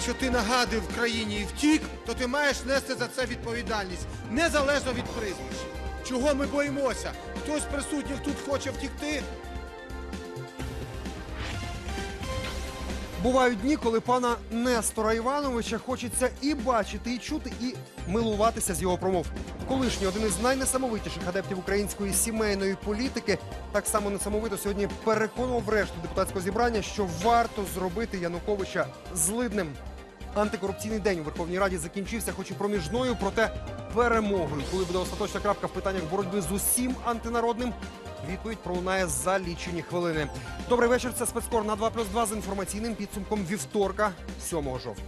якщо ти нагадив країні і втік, то ти маєш нести за це відповідальність, незалежно від прізвища. Чого ми боїмося? Хтось з присутніх тут хоче втікти? Бувають дні, коли пана Нестора Івановича хочеться і бачити, і чути, і милуватися з його промов. Колишній один із найнесамовитіших адептів української сімейної політики так само несамовито сьогодні переконував решту депутатського зібрання, що варто зробити Януковича злидним. Антикорупційний день у Верховній Раді закінчився, хоч і проміжною, проте перемогою. Коли буде остаточна крапка в питаннях боротьби з усім антинародним, відповідь пролунає за лічені хвилини. Добрий вечір. Це спецкор на 2 плюс 2 з інформаційним підсумком вівторка, 7 жовтня.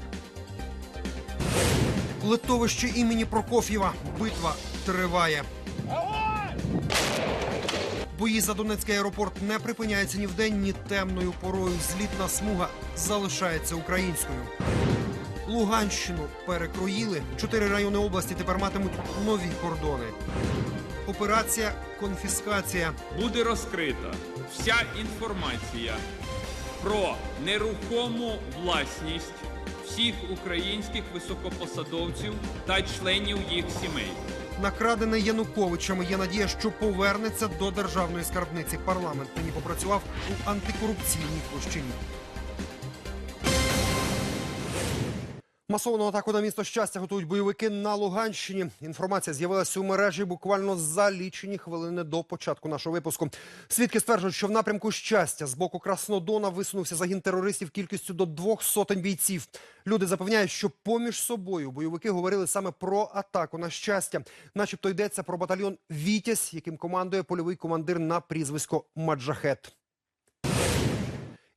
Литовище імені Прокоф'єва. Битва триває. Бої за Донецький аеропорт не припиняються ні вдень, ні темною порою. Злітна смуга залишається українською. Луганщину перекроїли. Чотири райони області тепер матимуть нові кордони. Операція конфіскація. буде розкрита вся інформація про нерухому власність всіх українських високопосадовців та членів їх сімей. Накрадене Януковичами є надія, що повернеться до державної скарбниці. Парламент нині попрацював у антикорупційній площині. Масовану атаку на місто щастя готують бойовики на Луганщині. Інформація з'явилася у мережі буквально за лічені хвилини до початку нашого випуску. Свідки стверджують, що в напрямку щастя з боку Краснодона висунувся загін терористів кількістю до двох сотень бійців. Люди запевняють, що поміж собою бойовики говорили саме про атаку на щастя, начебто йдеться про батальйон Вітязь, яким командує польовий командир на прізвисько Маджахет.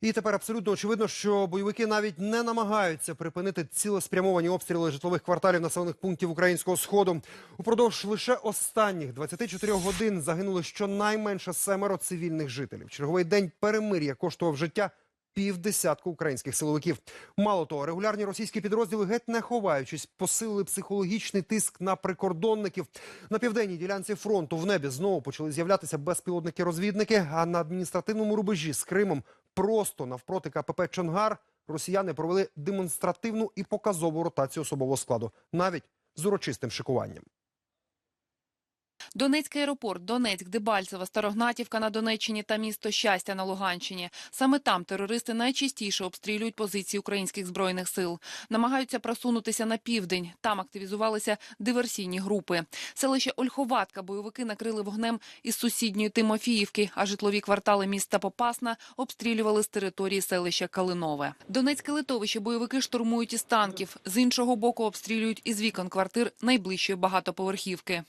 І тепер абсолютно очевидно, що бойовики навіть не намагаються припинити цілеспрямовані обстріли житлових кварталів населених пунктів українського сходу. Упродовж лише останніх 24 годин загинули щонайменше семеро цивільних жителів. Черговий день перемир'я коштував життя півдесятку українських силовиків. Мало того, регулярні російські підрозділи геть не ховаючись, посилили психологічний тиск на прикордонників. На південній ділянці фронту в небі знову почали з'являтися безпілотники-розвідники. А на адміністративному рубежі з Кримом просто навпроти КПП Чонгар росіяни провели демонстративну і показову ротацію особового складу, навіть з урочистим шикуванням. Донецький аеропорт, Донецьк, Дебальцево, Старогнатівка на Донеччині та місто Щастя на Луганщині. Саме там терористи найчастіше обстрілюють позиції українських збройних сил. Намагаються просунутися на південь. Там активізувалися диверсійні групи. Селище Ольховатка бойовики накрили вогнем із сусідньої Тимофіївки, а житлові квартали міста Попасна обстрілювали з території селища Калинове. Донецьке литовище бойовики штурмують із танків. З іншого боку обстрілюють із вікон квартир найближчої багатоповерхівки.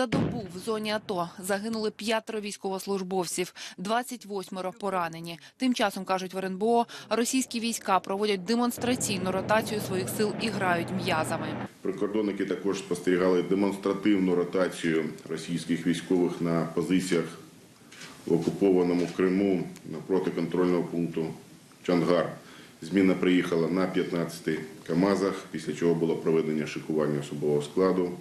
За добу в зоні АТО загинули п'ятеро військовослужбовців, 28 поранені. Тим часом, кажуть в РНБО, російські війська проводять демонстраційну ротацію своїх сил і грають м'язами. Прикордонники також спостерігали демонстративну ротацію російських військових на позиціях в окупованому Криму напроти контрольного пункту Чангар. Зміна приїхала на 15 КАМАЗах, після чого було проведення шикування особового складу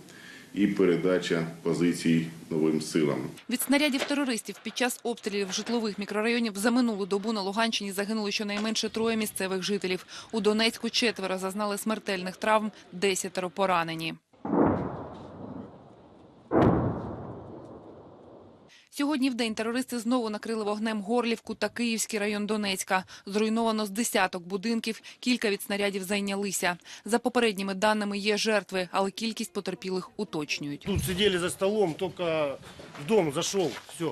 і передача позицій новим силам. Від снарядів терористів під час обстрілів житлових мікрорайонів за минулу добу на Луганщині загинули щонайменше троє місцевих жителів. У Донецьку четверо зазнали смертельних травм, десятеро поранені. Сьогодні в день терористи знову накрили вогнем Горлівку та Київський район Донецька. Зруйновано з десяток будинків, кілька від снарядів зайнялися. За попередніми даними є жертви, але кількість потерпілих уточнюють. Тут сидели за столом, только в дом зашел, все.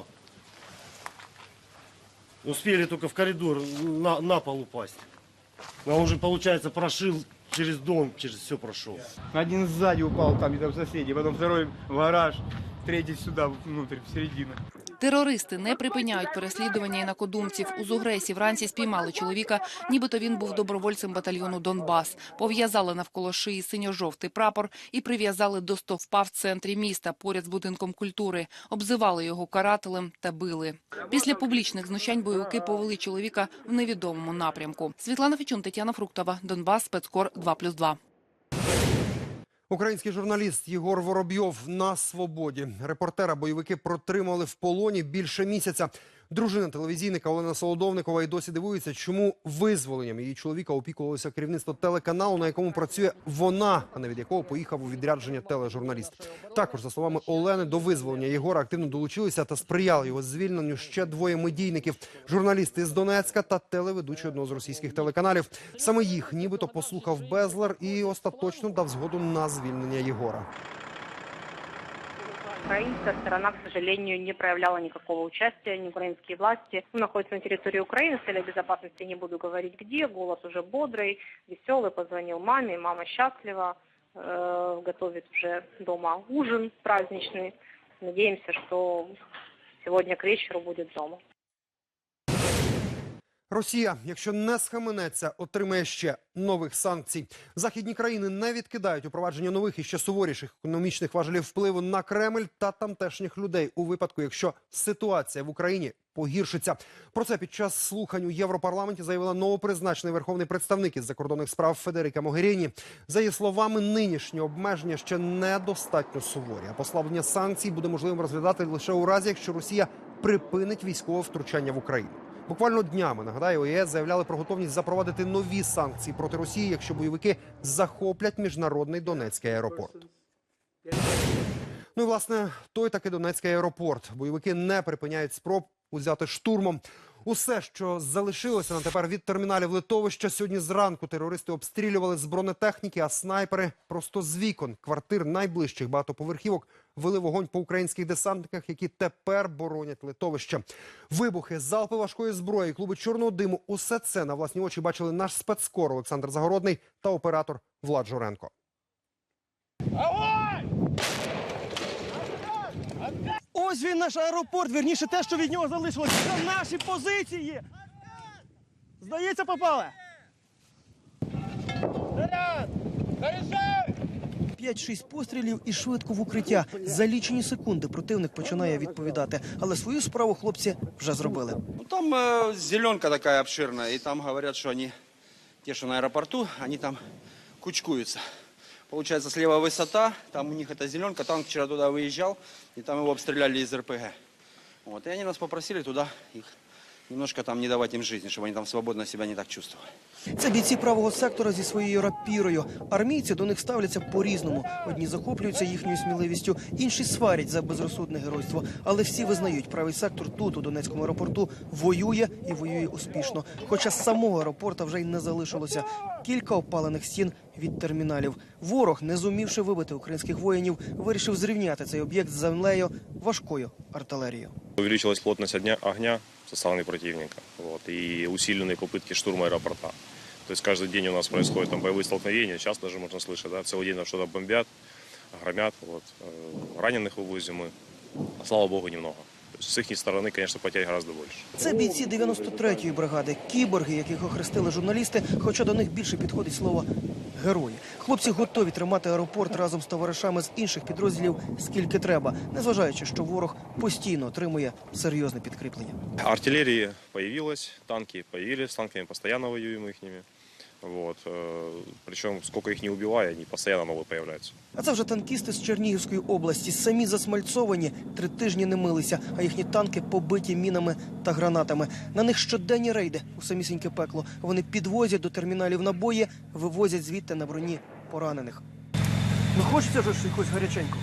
Успели только в коридор на, на пол упасть. А он уже, получается, прошил через дом, через все прошел. Один сзади упал, там где-то в соседи, потом второй в гараж, третий сюда, внутрь, в середину. Терористи не припиняють переслідування інакодумців. У Зугресі вранці спіймали чоловіка, нібито він був добровольцем батальйону Донбас. Пов'язали навколо шиї синьо-жовтий прапор і прив'язали до стовпа в центрі міста, поряд з будинком культури. Обзивали його карателем та били. Після публічних знущань бойовики повели чоловіка в невідомому напрямку. Світлана Фічун, Тетяна Фруктова, Донбас, спецкор 2+,2. Український журналіст Єгор Воробйов на свободі. Репортера бойовики протримали в полоні більше місяця. Дружина телевізійника Олена Солодовникова і досі дивується, чому визволенням її чоловіка опікувалося керівництво телеканалу, на якому працює вона, а не від якого поїхав у відрядження тележурналіст. Також, за словами Олени, до визволення Єгора активно долучилися та сприяли його звільненню ще двоє медійників: журналісти з Донецька та телеведучий одного з російських телеканалів. Саме їх, нібито, послухав Безлер і остаточно дав згоду на звільнення Єгора Украинская сторона, к сожалению, не проявляла никакого участия, ни украинские власти. Он находится на территории Украины, в целях безопасности не буду говорить где. Голос уже бодрый, веселый, позвонил маме, мама счастлива, э, готовит уже дома ужин праздничный. Надеемся, что сегодня к вечеру будет дома. Росія, якщо не схаменеться, отримає ще нових санкцій. Західні країни не відкидають упровадження нових і ще суворіших економічних важелів впливу на Кремль та тамтешніх людей у випадку, якщо ситуація в Україні погіршиться. Про це під час слухань у Європарламенті заявила новопризначений верховний представник із закордонних справ Федерика Могеріні. За її словами, нинішні обмеження ще недостатньо суворі. А послаблення санкцій буде можливим розглядати лише у разі, якщо Росія припинить військове втручання в Україну. Буквально днями нагадаю, ОЄС заявляли про готовність запровадити нові санкції проти Росії, якщо бойовики захоплять міжнародний Донецький аеропорт. Ну і власне той таки Донецький аеропорт. Бойовики не припиняють спроб узяти штурмом. Усе, що залишилося на тепер від терміналів литовища, сьогодні зранку терористи обстрілювали з бронетехніки, а снайпери просто з вікон квартир найближчих багатоповерхівок вели вогонь по українських десантниках, які тепер боронять литовище. Вибухи, залпи важкої зброї, клуби чорного диму – усе це на власні очі бачили наш спецкор Олександр Загородний та оператор Влад Журенко. Ось він наш аеропорт, вірніше те, що від нього залишилось. Це наші позиції. Здається, попали. П'ять-шість пострілів і швидко в укриття. За лічені секунди противник починає відповідати. Але свою справу хлопці вже зробили. Ну, там э, зеленка такая обширная, и там говорят, что они, те, что на аэропорту, они там кучкуются. Получается, слева высота, там у них эта зеленка, танк вчера туда выезжал, и там его обстреляли из РПГ. Вот, и они нас попросили туда их немножко там не давать им жизни, чтобы они там свободно себя не так чувствовали. Це бійці правого сектора зі своєю рапірою. Армійці до них ставляться по-різному. Одні захоплюються їхньою сміливістю, інші сварять за безрозсудне геройство. Але всі визнають, правий сектор тут, у Донецькому аеропорту, воює і воює успішно. Хоча з самого аеропорта вже й не залишилося. Кілька опалених стін від терміналів. Ворог, не зумівши вибити українських воїнів, вирішив зрівняти цей об'єкт з землею важкою артилерією. Увеличилась плотность огня, огня со стороны противника вот, и усиленные попытки штурма аэропорта. То есть каждый день у нас происходят там боевые столкновения, сейчас даже можно слышать, да, целый день нам что-то бомбят, громят, вот, э, раненых вывозим мы, а слава богу, немного. То есть с их стороны, конечно, потерь гораздо больше. Це бійці 93-ї бригади, кіборги, яких охрестили журналісти, хоча до них більше підходить слово герої. Хлопці готові тримати аеропорт разом з товаришами з інших підрозділів скільки треба, незважаючи, що ворог постійно отримує серйозне підкріплення. Артиллерия появилась, танки появились, с танками постоянно воюем их Вот, э, причем сколько их не убивая, они постоянно новые появляются. А це вже танкісти з Чернігівської області. Самі засмальцовані, три тижні не милися, а їхні танки побиті мінами та гранатами. На них щоденні рейди у самісіньке пекло. Вони підвозять до терміналів набої, вивозять звідти на броні поранених. Ну хочеться ж якось гаряченького.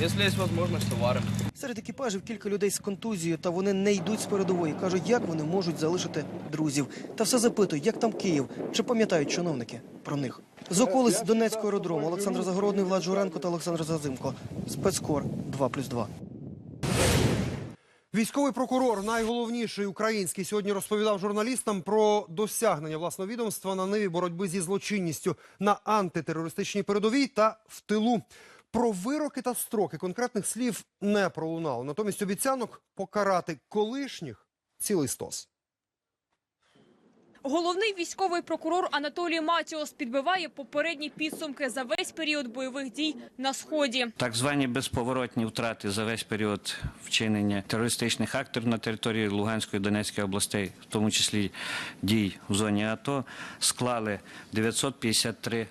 Если есть возможность, то варим. Серед екіпажів кілька людей з контузією, та вони не йдуть з передової. кажуть, як вони можуть залишити друзів. Та все запитують, як там Київ, чи пам'ятають чиновники про них. З околиць Донецького аеродрому Олександр Загородний, Влад Журенко та Олександр Зазимко. Спецкор 2+,2. Військовий прокурор, найголовніший український, сьогодні розповідав журналістам про досягнення власного відомства на ниві боротьби зі злочинністю на антитерористичній передовій та в тилу. Про вироки та строки конкретних слів не пролунало. Натомість обіцянок покарати колишніх цілий стос. Головний військовий прокурор Анатолій Матіос підбиває попередні підсумки за весь період бойових дій на сході. Так звані безповоротні втрати за весь період вчинення терористичних актів на території Луганської і Донецької областей, в тому числі дій в зоні АТО, склали 953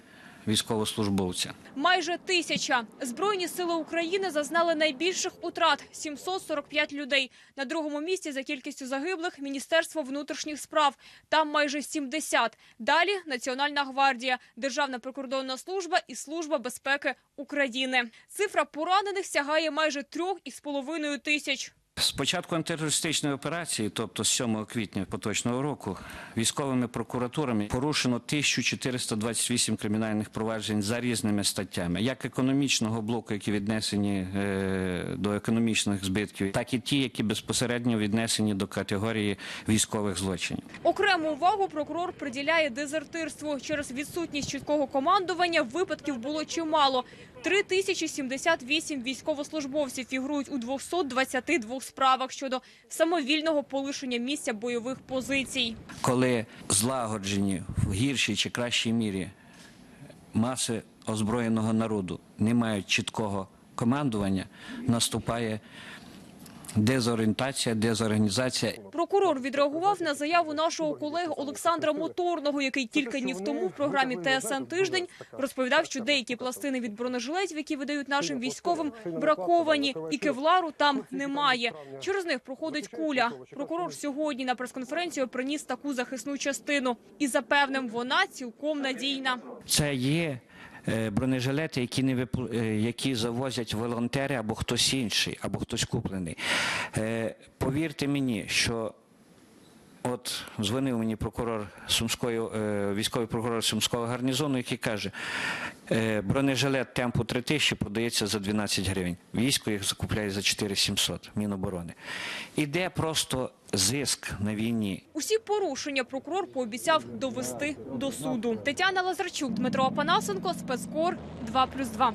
військовослужбовця. Майже тисяча. Збройні сили України зазнали найбільших утрат – 745 людей. На другому місці за кількістю загиблих – Міністерство внутрішніх справ. Там майже 70. Далі – Національна гвардія, Державна прикордонна служба і Служба безпеки України. Цифра поранених сягає майже трьох із половиною тисяч. З початку антитерористичної операції, тобто з 7 квітня поточного року, військовими прокуратурами порушено 1428 кримінальних проваджень за різними статтями, як економічного блоку, які віднесені е, до економічних збитків, так і ті, які безпосередньо віднесені до категорії військових злочинів. Окрему увагу прокурор приділяє дезертирству. Через відсутність чіткого командування випадків було чимало. 3078 військовослужбовців фігурують у 222 справах щодо самовільного полишення місця бойових позицій. коли злагоджені в гіршій чи кращій мірі маси озброєного народу не мають чіткого командування, наступає дезорієнтація, дезорганізація. Прокурор відреагував на заяву нашого колеги Олександра Моторного, який кілька днів тому в програмі ТСН тиждень розповідав, що деякі пластини від бронежилетів, які видають нашим військовим, браковані, і кевлару там немає. Через них проходить куля. Прокурор сьогодні на прес-конференцію приніс таку захисну частину і запевнив, вона цілком надійна. Це є бронежилети, які не випу- е, які завозять волонтери або хтось інший, або хтось куплений. Е, Повірте мені, що От дзвонив мені прокурор Сумської, е, військовий прокурор Сумського гарнізону, який каже, е, бронежилет темпу 3000 продається за 12 гривень. Військо їх закупляє за 4700, Міноборони. Іде просто зиск на війні. Усі порушення прокурор пообіцяв довести до суду. Тетяна Лазарчук, Дмитро Апанасенко, спецкор 2+,2.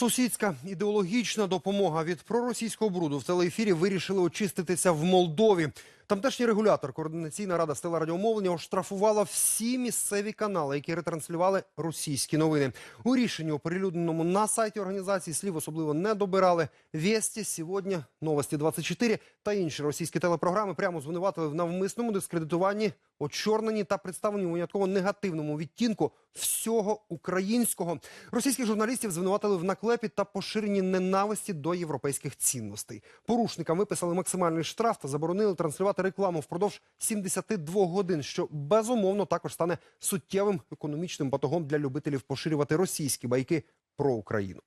Сусідська ідеологічна допомога від проросійського бруду в телеефірі вирішили очиститися в Молдові. Тамтешній регулятор, координаційна рада з телерадіомовлення оштрафувала всі місцеві канали, які ретранслювали російські новини. У рішенні, оприлюдненому на сайті організації, слів особливо не добирали. Вєсті, сьогодні, Новості 24 та інші російські телепрограми прямо звинуватили в навмисному дискредитуванні, очорненні та представленні у винятково негативному відтінку всього українського. Російських журналістів звинуватили в наклепі та поширенні ненависті до європейських цінностей. Порушникам виписали максимальний штраф та заборонили транслювати рекламу впродовж 72 годин, що безумовно також стане суттєвим економічним батогом для любителів поширювати російські байки про Україну.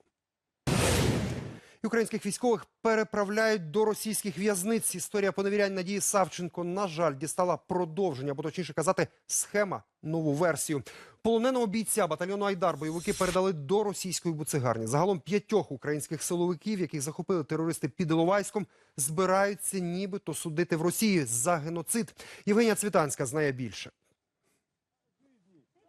Українських військових переправляють до російських в'язниць. Історія поневірянь Надії Савченко, на жаль, дістала продовження, або точніше казати, схема, нову версію. Полоненого бійця батальйону Айдар бойовики передали до російської буцегарні. Загалом п'ятьох українських силовиків, яких захопили терористи під Іловайськом, збираються нібито судити в Росії за геноцид. Євгенія Цвітанська знає більше.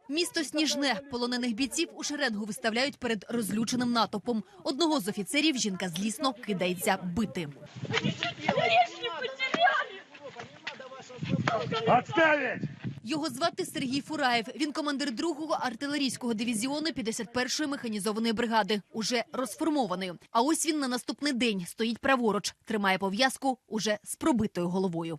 Місто Сніжне. Полонених бійців у шеренгу виставляють перед розлюченим натовпом. Одного з офіцерів жінка злісно кидається бити. Отставить! Його звати Сергій Фураєв. Він командир 2-го артилерійського дивізіону 51-ї механізованої бригади, уже розформованої. А ось він на наступний день стоїть праворуч, тримає пов'язку уже з пробитою головою.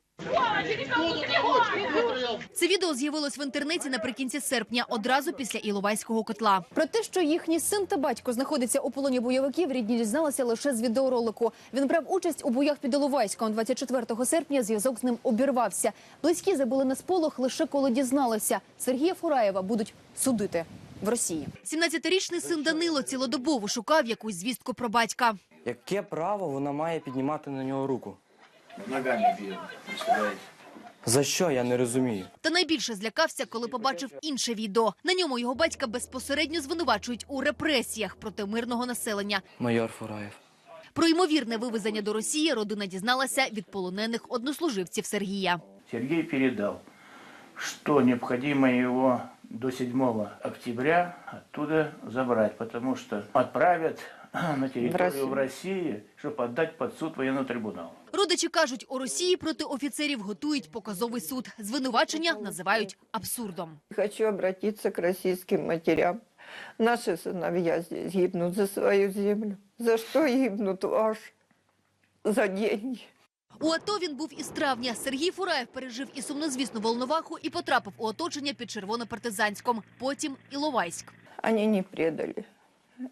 Це відео з'явилось в інтернеті наприкінці серпня, одразу після Іловайського котла. Про те, що їхній син та батько знаходиться у полоні бойовиків, рідні дізналися лише з відеоролику. Він брав участь у боях під Іловайськом. 24 серпня зв'язок з ним обірвався. Близькі забули на сполох лише коли дізналися. Сергія Фураєва будуть судити в Росії. 17-річний син Данило цілодобово шукав якусь звістку про батька. Яке право вона має піднімати на нього руку? Ногами б'є, представляєте? За що я не розумію? Та найбільше злякався, коли побачив інше відео. На ньому його батька безпосередньо звинувачують у репресіях проти мирного населення. Майор Фураєв. Про ймовірне вивезення до Росії родина дізналася від полонених однослуживців Сергія. Сергей передал, что необходимо его до 7 октября оттуда забрать, потому что отправят на территорию в России, чтобы отдать под суд военного трибунала. Родичі кажуть, у Росії проти офіцерів готують показовий суд. Звинувачення називають абсурдом. Хочу обратиться к российским матерям. Наши сыновья здесь гибнут за свою землю. За что гибнут ваш? За деньги. У АТО він був із травня. Сергій Фураєв пережив і сумнозвісну Волноваху і потрапив у оточення під Червонопартизанськом, потім Іловайськ. Они не предали.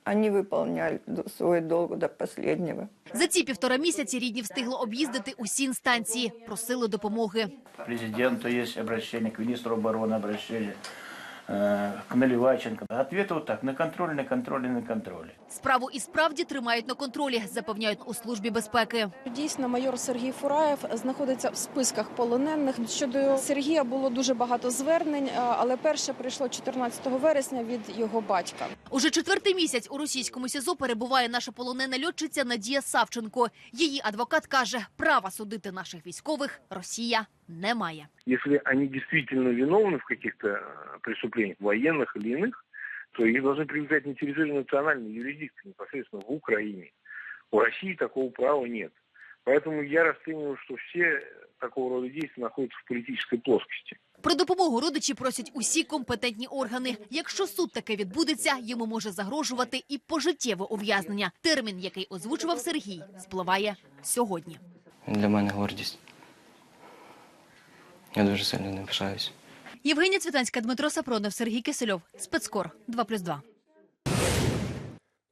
Они выполняли до- свой долг до последнего. За ці півтора місяці рідні встигли об'їздити усі інстанції, просили допомоги. Президенту есть обращение, к министру обороны обращение, э, к Наливайченко. Ответ вот так, на контроле, на контроле, на контроле. Справу і справді тримають на контролі, запевняють у службі безпеки. Дійсно, майор Сергій Фураєв знаходиться в списках полонених. Щодо Сергія було дуже багато звернень, але перше прийшло 14 вересня від його батька. Уже четвертий місяць у російському СІЗО перебуває наша полонена льотчиця Надія Савченко. Її адвокат каже, права судити наших військових Росія не має. Если они действительно виновны в каких-то э, преступлениях, военных или иных, то их должны привлекать не территорию национальной юрисдикции, непосредственно в Украине. У России такого права нет. Поэтому я расцениваю, что все такого рода действия находятся в политической плоскости. Про допомогу родичі просять усі компетентні органи. Якщо суд таке відбудеться, йому може загрожувати і пожиттєве ув'язнення. Термін, який озвучував Сергій, спливає сьогодні. Для мене гордість. Я дуже сильно не пишаюсь. Євгенія Цвітанська, Дмитро Сапронов, Сергій Кисельов. Спецкор 2+,2.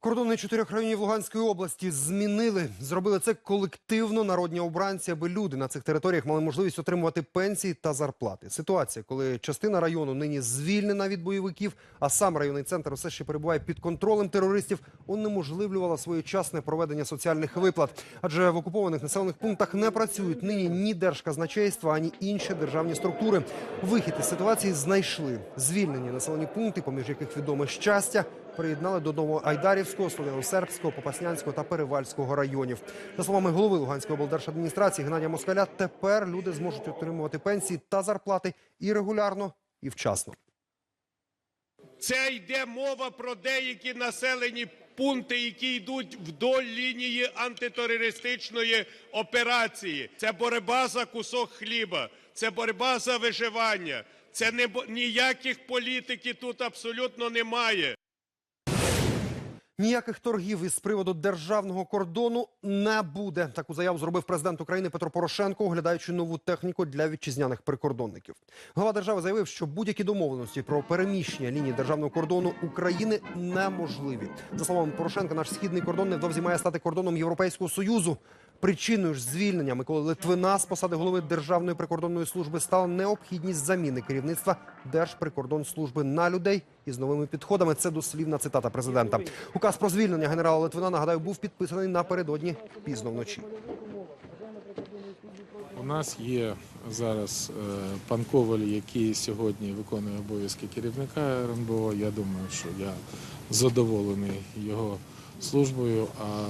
Кордони чотирьох районів Луганської області змінили. Зробили це колективно народні обранці, аби люди на цих територіях мали можливість отримувати пенсії та зарплати. Ситуація, коли частина району нині звільнена від бойовиків, а сам районний центр все ще перебуває під контролем терористів, унеможливлювала своєчасне проведення соціальних виплат. Адже в окупованих населених пунктах не працюють нині ні держказначейство, ані інші державні структури. Вихід із ситуації знайшли звільнені населені пункти, поміж яких відоме щастя. Приєднали до Новоайдарівського, Слов'яно-Сербського, Попаснянського та Перевальського районів. За словами голови Луганської облдержадміністрації Геннадія Москаля, тепер люди зможуть отримувати пенсії та зарплати і регулярно, і вчасно. Це йде мова про деякі населені пункти, які йдуть вдоль лінії антитерористичної операції. Це боротьба за кусок хліба, це боротьба за виживання. Це не ніяких політиків тут абсолютно немає. Ніяких торгів із приводу державного кордону не буде. Таку заяву зробив президент України Петро Порошенко, оглядаючи нову техніку для вітчизняних прикордонників. Глава держави заявив, що будь-які домовленості про переміщення лінії державного кордону України неможливі. За словами Порошенка, наш східний кордон невдовзі має стати кордоном Європейського союзу. Причиною ж звільнення Миколи Литвина з посади голови Державної прикордонної служби стала необхідність заміни керівництва Держприкордонслужби на людей із новими підходами. Це дослівна цитата президента. Указ про звільнення генерала Литвина нагадаю був підписаний напередодні пізно вночі. У нас є зараз е, пан Коваль, який сьогодні виконує обов'язки керівника РНБО. Я думаю, що я задоволений його службою, а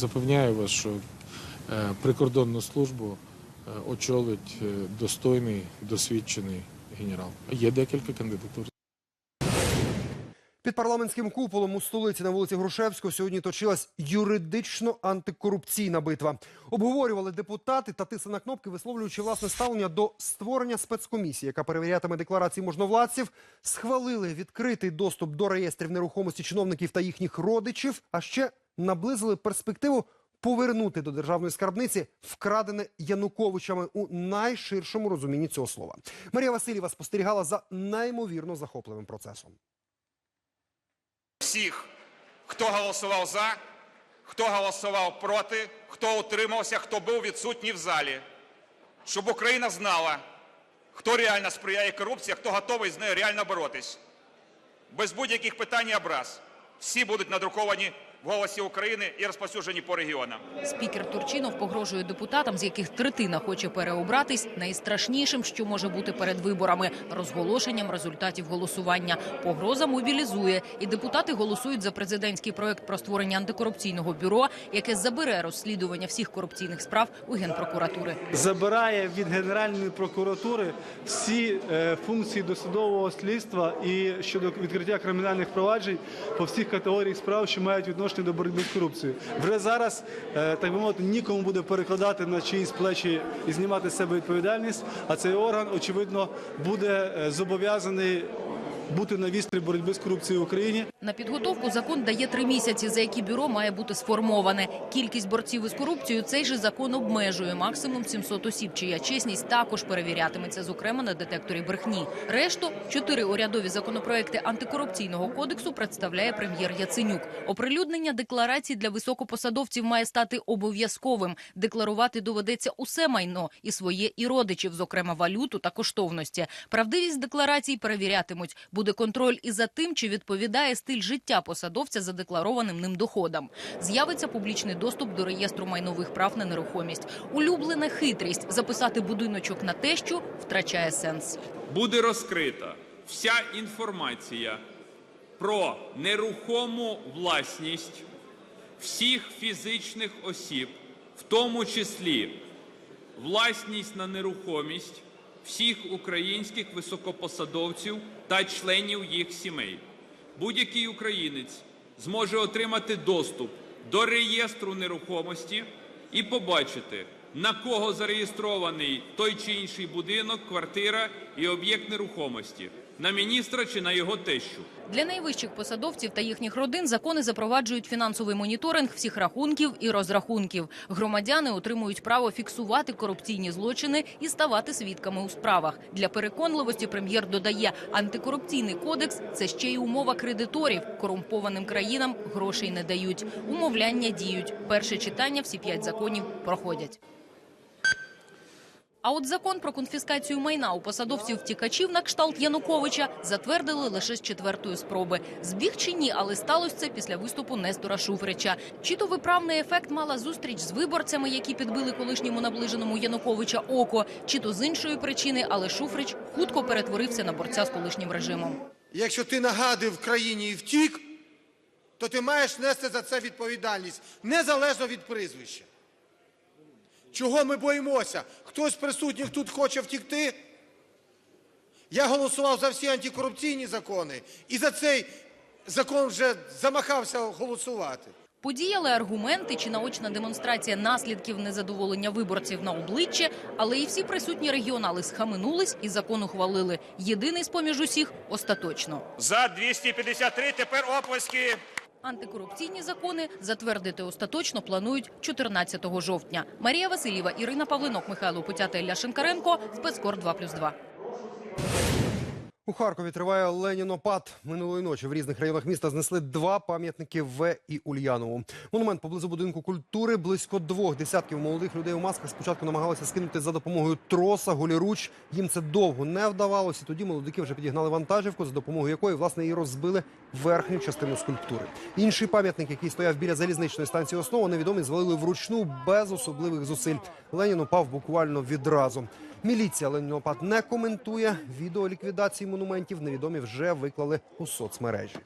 запевняю вас, що е, прикордонну службу е, очолить е, достойний, досвідчений генерал. Є декілька кандидатур. Під парламентським куполом у столиці на вулиці Грушевського сьогодні точилась юридично антикорупційна битва. Обговорювали депутати та тисли на кнопки, висловлюючи власне ставлення до створення спецкомісії, яка перевірятиме декларації можновладців. Схвалили відкритий доступ до реєстрів нерухомості чиновників та їхніх родичів, а ще наблизили перспективу повернути до державної скарбниці вкрадене Януковичами у найширшому розумінні цього слова. Марія Васильєва спостерігала за неймовірно захопливим процесом. всіх, хто голосував за, хто голосував проти, хто утримався, хто був відсутній в залі, щоб Україна знала, хто реально сприяє корупції, хто готовий з нею реально боротись. Без будь-яких питань і образ. Всі будуть надруковані в голосі України і розповсюджені по регіонам. Спікер Турчинов погрожує депутатам, з яких третина хоче переобратись, найстрашнішим, що може бути перед виборами – розголошенням результатів голосування. Погроза мобілізує, і депутати голосують за президентський проект про створення антикорупційного бюро, яке забере розслідування всіх корупційних справ у генпрокуратури. забирає від Генеральної прокуратури всі е, функції досудового слідства і щодо відкриття кримінальних проваджень по всіх категоріях справ, що мають відношення до боротьби з корупцією. Вже зараз, е, так би мовити, нікому буде перекладати на чиїсь плечі і знімати з себе відповідальність, а цей орган, очевидно, буде е, зобов'язаний бути на вістрі боротьби з корупцією в Україні. На підготовку закон дає три місяці, за які бюро має бути сформоване. Кількість борців із корупцією цей же закон обмежує максимум 700 осіб, чия чесність також перевірятиметься, зокрема на детекторі брехні. Решту чотири урядові законопроекти антикорупційного кодексу представляє прем'єр Яценюк. Оприлюднення декларацій для високопосадовців має стати обов'язковим. Декларувати доведеться усе майно і своє, і родичів, зокрема валюту та коштовності. Правдивість декларацій перевірятимуть. Буде контроль і за тим, чи відповідає стиль життя посадовця задекларованим ним доходам. З'явиться публічний доступ до реєстру майнових прав на нерухомість. Улюблена хитрість записати будиночок на тещу втрачає сенс. буде розкрита вся інформація про нерухому власність всіх фізичних осіб, в тому числі власність на нерухомість всіх українських високопосадовців та членів їх сімей. Будь-який українець зможе отримати доступ до реєстру нерухомості і побачити, на кого зареєстрований той чи інший будинок, квартира і об'єкт нерухомості, на міністра чи на його тещу. Для найвищих посадовців та їхніх родин закони запроваджують фінансовий моніторинг всіх рахунків і розрахунків. Громадяни отримують право фіксувати корупційні злочини і ставати свідками у справах. Для переконливості прем'єр додає, антикорупційний кодекс це ще й умова кредиторів. Корумпованим країнам грошей не дають. Умовляння діють. Перше читання всі п'ять законів проходять. А от закон про конфіскацію майна у посадовців втікачів на кшталт Януковича затвердили лише з четвертої спроби. Збіг чи ні, але сталося це після виступу Нестора Шуфрича. Чи то виправний ефект мала зустріч з виборцями, які підбили колишньому наближеному Януковича око, чи то з іншої причини, але Шуфрич хутко перетворився на борця з колишнім режимом. Якщо ти нагадив країні і втік, то ти маєш нести за це відповідальність, незалежно від прізвища. Чого ми боїмося? Хтось з присутніх тут хоче втікти? Я голосував за всі антикорупційні закони і за цей закон вже замахався голосувати. Подіяли аргументи чи наочна демонстрація наслідків незадоволення виборців на обличчя, але і всі присутні регіонали схаменулись і закон ухвалили. Єдиний з поміж усіх остаточно. За 253 тепер оплески. Антикорупційні закони затвердити остаточно планують 14 жовтня. Марія Васильєва, Ірина Павлинок, Михайло Путята, Ілля Шинкаренко. Спецкор 2+,2. У Харкові триває Ленінопад. Минулої ночі в різних районах міста знесли два пам'ятники В і Ульянову. Монумент поблизу будинку культури. Близько двох десятків молодих людей у масках спочатку намагалися скинути за допомогою троса голіруч. Їм це довго не вдавалося. Тоді молодики вже підігнали вантажівку, за допомогою якої власне і розбили верхню частину скульптури. Інший пам'ятник, який стояв біля залізничної станції основа, невідомі звалили вручну без особливих зусиль. Ленін упав буквально відразу. Міліція Ленінопад не коментує. Відео ліквідації монументів невідомі вже виклали у соцмережі.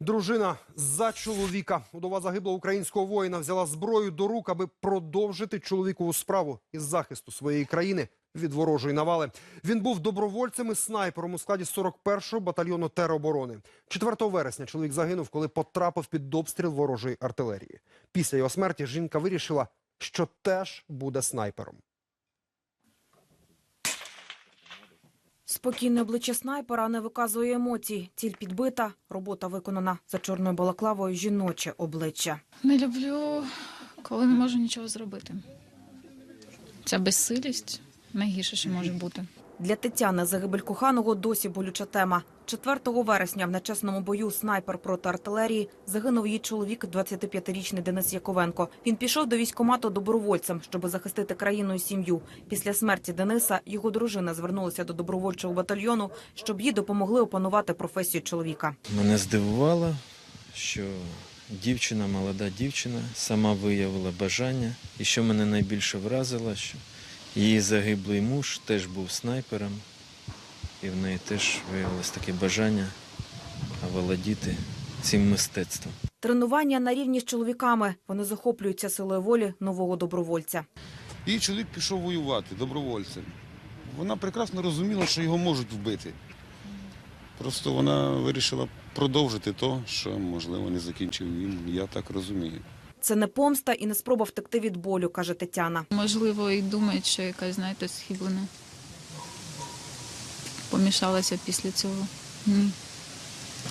Дружина за чоловіка. Удова загиблого українського воїна взяла зброю до рук, аби продовжити чоловікову справу із захисту своєї країни від ворожої навали. Він був добровольцем і снайпером у складі 41-го батальйону тероборони. 4 вересня чоловік загинув, коли потрапив під обстріл ворожої артилерії. Після його смерті жінка вирішила, що теж буде снайпером. Спокійне обличчя снайпера не виказує емоцій. Ціль підбита, робота виконана за чорною балаклавою жіноче обличчя. Не люблю, коли не можу нічого зробити. Ця безсилість найгірше, що може бути. Для Тетяни загибель коханого досі болюча тема. 4 вересня в нечесному бою снайпер проти артилерії загинув її чоловік, 25-річний Денис Яковенко. Він пішов до військкомату добровольцем, щоб захистити країну і сім'ю. Після смерті Дениса його дружина звернулася до добровольчого батальйону, щоб їй допомогли опанувати професію чоловіка. Мене здивувало, що дівчина, молода дівчина, сама виявила бажання. І що мене найбільше вразило, що її загиблий муж теж був снайпером, і в неї теж виявилось таке бажання володіти цим мистецтвом. Тренування на рівні з чоловіками. Вони захоплюються силою волі нового добровольця. Її чоловік пішов воювати добровольцем. Вона прекрасно розуміла, що його можуть вбити. Просто вона вирішила продовжити то, що, можливо, не закінчив він, я так розумію. Це не помста і не спроба втекти від болю, каже Тетяна. Можливо, і думають, що якась, знаєте, схиблена. Помішалася після цього. Ні.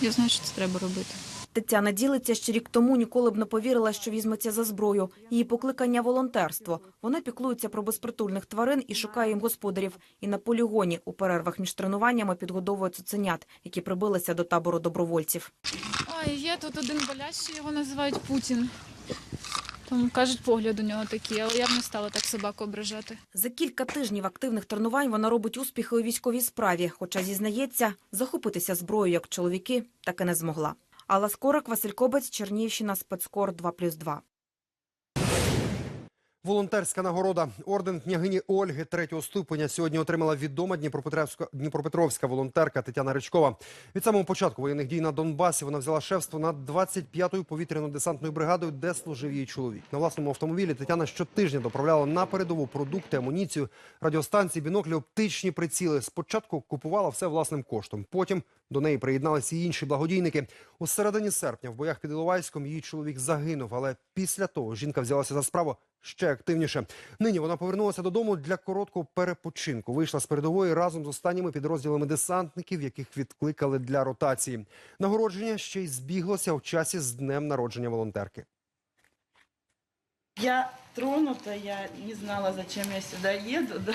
Я знаю, що це треба робити. Тетяна ділиться, що рік тому ніколи б не повірила, що візьметься за зброю. Її покликання – волонтерство. Вона піклується про безпритульних тварин і шукає їм господарів. І на полігоні у перервах між тренуваннями підгодовує цуценят, які прибилися до табору добровольців. Ой, є тут один болящий, його називають Путін. Тому кажуть, погляд у нього такий, але я б не стала так собаку ображати. За кілька тижнів активних тренувань вона робить успіхи у військовій справі, хоча, зізнається, захопитися зброєю, як чоловіки, так і не змогла. Алла Скорик, Василь Кобець, Чернігівщина, спецкор 2+,2. Волонтерська нагорода орден княгині Ольги третього ступеня сьогодні отримала відома Дніпропетровська Дніпропетровська волонтерка Тетяна Ричкова. Від самого початку воєнних дій на Донбасі вона взяла шефство над 25-ю повітряно-десантною бригадою, де служив її чоловік. На власному автомобілі Тетяна щотижня доправляла на передову продукти, амуніцію, радіостанції, біноклі, оптичні приціли. Спочатку купувала все власним коштом. Потім до неї приєдналися і інші благодійники. У середині серпня в боях під Іловайськом її чоловік загинув, але після того жінка взялася за справу ще активніше. Нині вона повернулася додому для короткого перепочинку. Вийшла з передової разом з останніми підрозділами десантників, яких відкликали для ротації. Нагородження ще й збіглося в часі з днем народження волонтерки. Я тронута, я не знала, зачем я сюда еду. Да.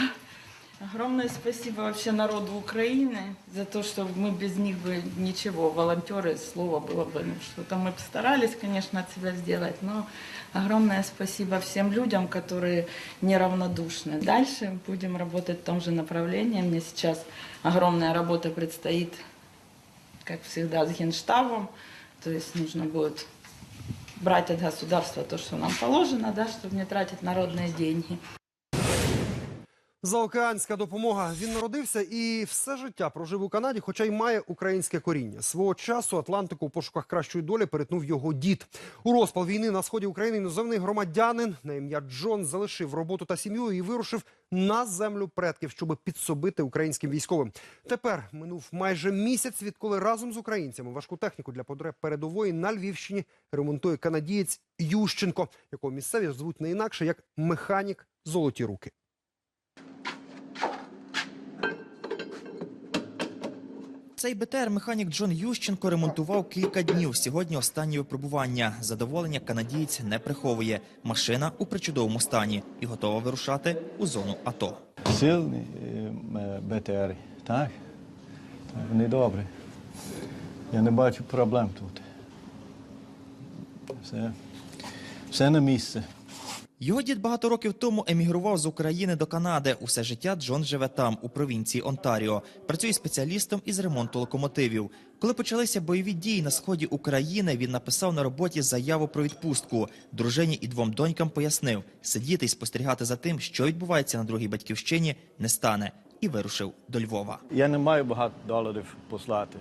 Огромное спасибо вообще народу Украины за то, что мы без них бы ничего, волонтеры, слово было бы, ну, что-то мы постарались, конечно, от себя сделать, но огромное спасибо всем людям, которые неравнодушны. Дальше будем работать в том же направлении. Мне сейчас огромная работа предстоит, как всегда, с Генштабом, то есть нужно будет брать от государства то, что нам положено, да, чтобы не тратить народные деньги. Заокеанська допомога. Він народився і все життя прожив у Канаді, хоча й має українське коріння. Свого часу Атлантику у пошуках кращої долі перетнув його дід. У розпал війни на сході України іноземний громадянин на ім'я Джон залишив роботу та сім'ю і вирушив на землю предків, щоб підсобити українським військовим. Тепер минув майже місяць, відколи разом з українцями важку техніку для потреб передової на Львівщині ремонтує канадієць Ющенко, якого місцеві звуть не інакше як механік золоті руки. Цей БТР механік Джон Ющенко ремонтував кілька днів. Сьогодні останнє випробування. Задоволення канадієць не приховує. Машина у причудовому стані і готова вирушати у зону АТО. Сильні е, БТР, так? Вони добрі. Я не бачу проблем тут. Все, все на місці. Його дід багато років тому емігрував з України до Канади. Усе життя Джон живе там, у провінції Онтаріо. Працює спеціалістом із ремонту локомотивів. Коли почалися бойові дії на сході України, він написав на роботі заяву про відпустку. Дружині і двом донькам пояснив, сидіти і спостерігати за тим, що відбувається на другій батьківщині, не стане, і вирушив до Львова. Я не маю багато доларів послати,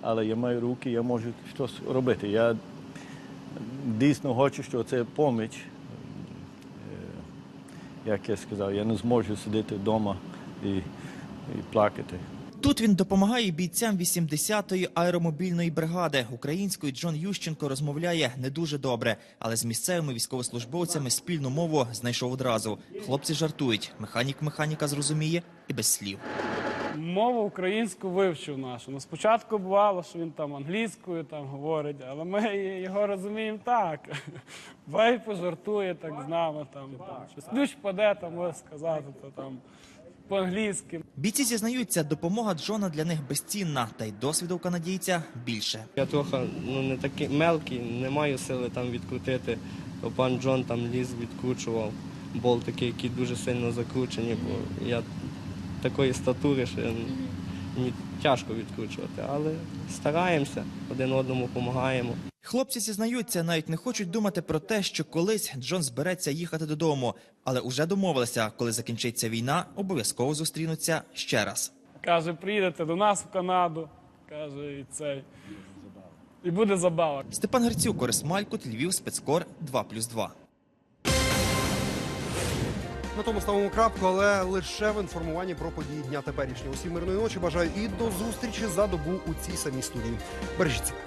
але я маю руки, я можу щось робити. Я дійсно хочу, що це поміч. Як я сказав, я не зможу сидіти вдома і, і плакати. Тут він допомагає бійцям 80-ї аеромобільної бригади. Українською Джон Ющенко розмовляє не дуже добре, але з місцевими військовослужбовцями спільну мову знайшов одразу. Хлопці жартують. Механік механіка зрозуміє і без слів. Мову українську вивчив нашу. Ну, спочатку бувало, що він там англійською там говорить, але ми його розуміємо так. Бай пожартує так з нами. Там, там щось ключ паде, там може сказати, то там по-англійськи. Бійці зізнаються, допомога Джона для них безцінна, та й досвіду у канадійця більше. Я трохи ну, не такий мелкий, не маю сили там відкрутити. То пан Джон там ліз, відкручував болтики, які дуже сильно закручені, бо я такої статури, що мені тяжко відкручувати. Але стараємося, один одному допомагаємо. Хлопці зізнаються, навіть не хочуть думати про те, що колись Джон збереться їхати додому, але уже домовилися, коли закінчиться війна, обов'язково зустрінуться ще раз. Каже, приїдете до нас в Канаду. Каже, і цей. І буде забава. Степан Грицюк, Орес Малькут, Львів, спецкор 2+,2. На тому ставимо крапку, але лише в інформуванні про події дня теперішнього. Усім мирної ночі бажаю і до зустрічі за добу у цій самій студії. Бережіть себе.